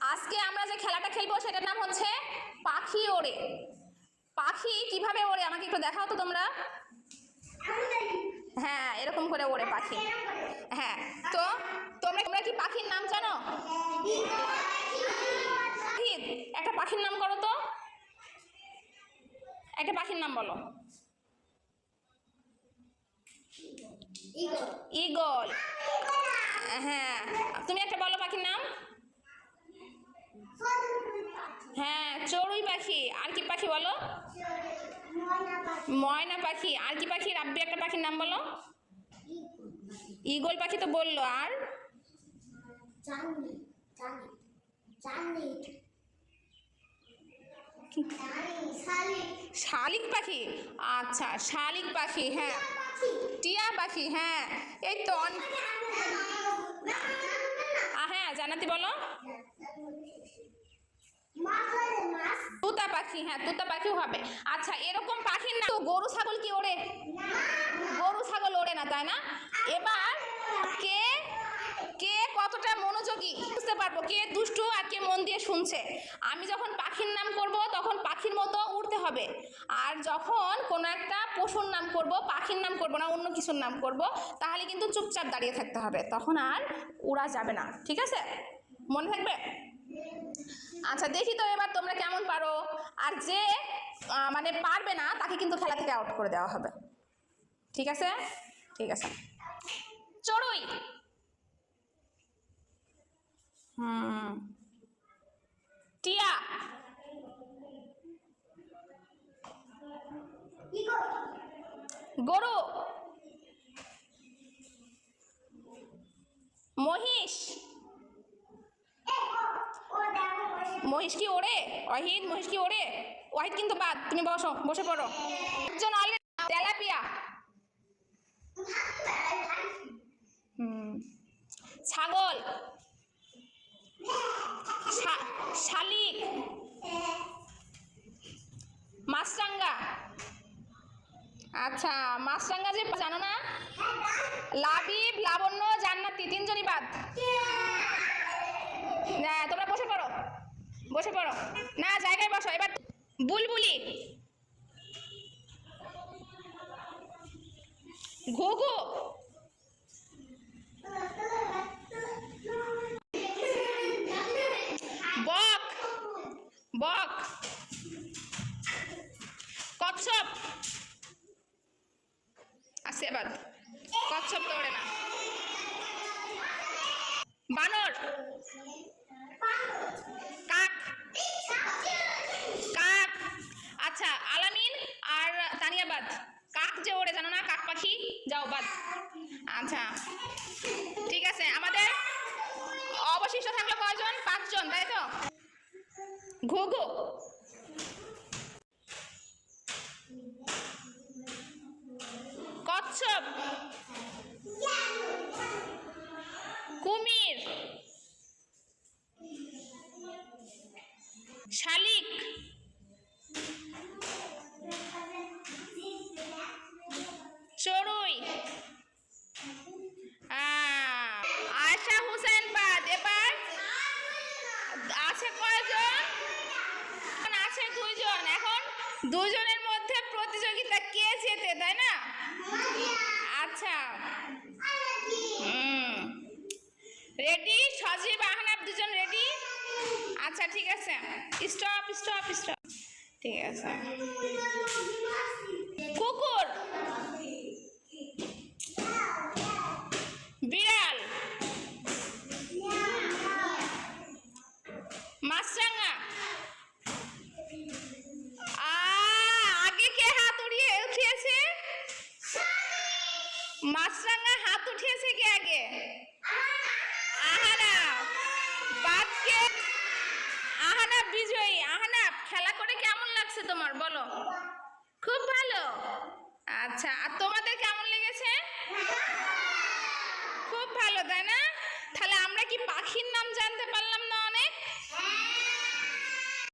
আজকে আমরা যে খেলাটা খেলব সেটার নাম হচ্ছে পাখি ওড়ে। পাখি কীভাবে ওড়ে আমাকে একটু দেখাও তো তোমরা। হ্যাঁ এরকম করে ওড়ে পাখি। হ্যাঁ তো তোমরা তোমরা কি পাখির নাম জানো? একটা পাখির নাম করো তো। একটা পাখির নাম বলো। ইগল। হ্যাঁ তুমি একটা বলো পাখির নাম। হ্যাঁ চড়ুই পাখি। আর কি পাখি বলো? ময়না পাখি। আর কি পাখি? রাব্বি একটা পাখির নাম বলো। ইগল পাখি তো বলল। আর? শালিক পাখি? আচ্ছা শালিক পাখি হ্যাঁ। টিয়া পাখি হ্যাঁ। এই তো হ্যাঁ জানাতি বলো। তুতা পাখি হ্যাঁ তুতা পাখিও হবে। আচ্ছা এরকম পাখির না তো গরু, ছাগল কি ওড়ে? গরু, ছাগল ওড়ে না, তাই না? এবার কে কে কতটা মনোযোগী? বুঝতে পারব, কে দুষ্টু আর কে মন দিয়ে শুনছে। আমি যখন পাখির নাম করব, তখন পাখির মতো উড়তে হবে। আর যখন কোনো একটা পশুর নাম করব, পাখির নাম করব না, অন্য কিছুর নাম করব, তাহলে কিন্তু চুপচাপ দাঁড়িয়ে থাকতে হবে। তখন আর উড়া যাবে না, ঠিক আছে? মনে থাকবে? আচ্ছা দেখি তো এবার তোমরা কেমন পারো। আর যে মানে পারবে না, তাকে কিন্তু খেলা থেকে আউট করে দেওয়া হবে। ঠিক আছে? ঠিক আছে। চড়ুই। হুম। টিয়া। গরু। মহিষ এ ও ও দেখো বসে মহিষ কি ওড়ে, অহিত মহিষ কি ওড়ে। ওয়াহিদ কিন্তু বাদ, তুমি বসো, বসে পড়ো। একজন তেলাপিয়া। হুম, ছাগল। শালিক। মাছরাঙ্গা। আচ্ছা মাছরাঙ্গা যে জানো না? লাবিব, লাবণ্য, জান্নাতি, তিনজনই বাদ। হ্যাঁ তোমরা বসে পড়ো। বসে পড়ো। না, জায়গায় বসো। এবার বুলবুলি। ঘুঘু। বক। বক। কচ্ছপ। আসে এবার। কচ্ছপ তো না। বানর কাক কাক আচ্ছা আলামিন আর তানিয়াবাদ কাক যে ওড়ে জানো না কাক পাখি যাও বাদ আচ্ছা। ঠিক আছে আমাদের অবশিষ্ট থাকল কয়জন? পাঁচজন তাই তো? ঘুঘু কচ্ছপ। দুজনের মধ্যে প্রতিযোগিতা কে জেতে, তাই না? আচ্ছা। রেডি সজীব, আহনাব দুজন রেডি আচ্ছা ঠিক আছে। স্টপ স্টপ স্টপ ঠিক আছে। কে? আহানা। বাদ কে? আহানা বিজয়ী। আহানা, খেলা করে কেমন লাগছে তোমার? বলো। খুব ভালো। আচ্ছা আর তোমাদের কেমন লেগেছে? খুব ভালো, তাই না? তাহলে আমরা কি পাখির নাম জানতে পারলাম না অনেক?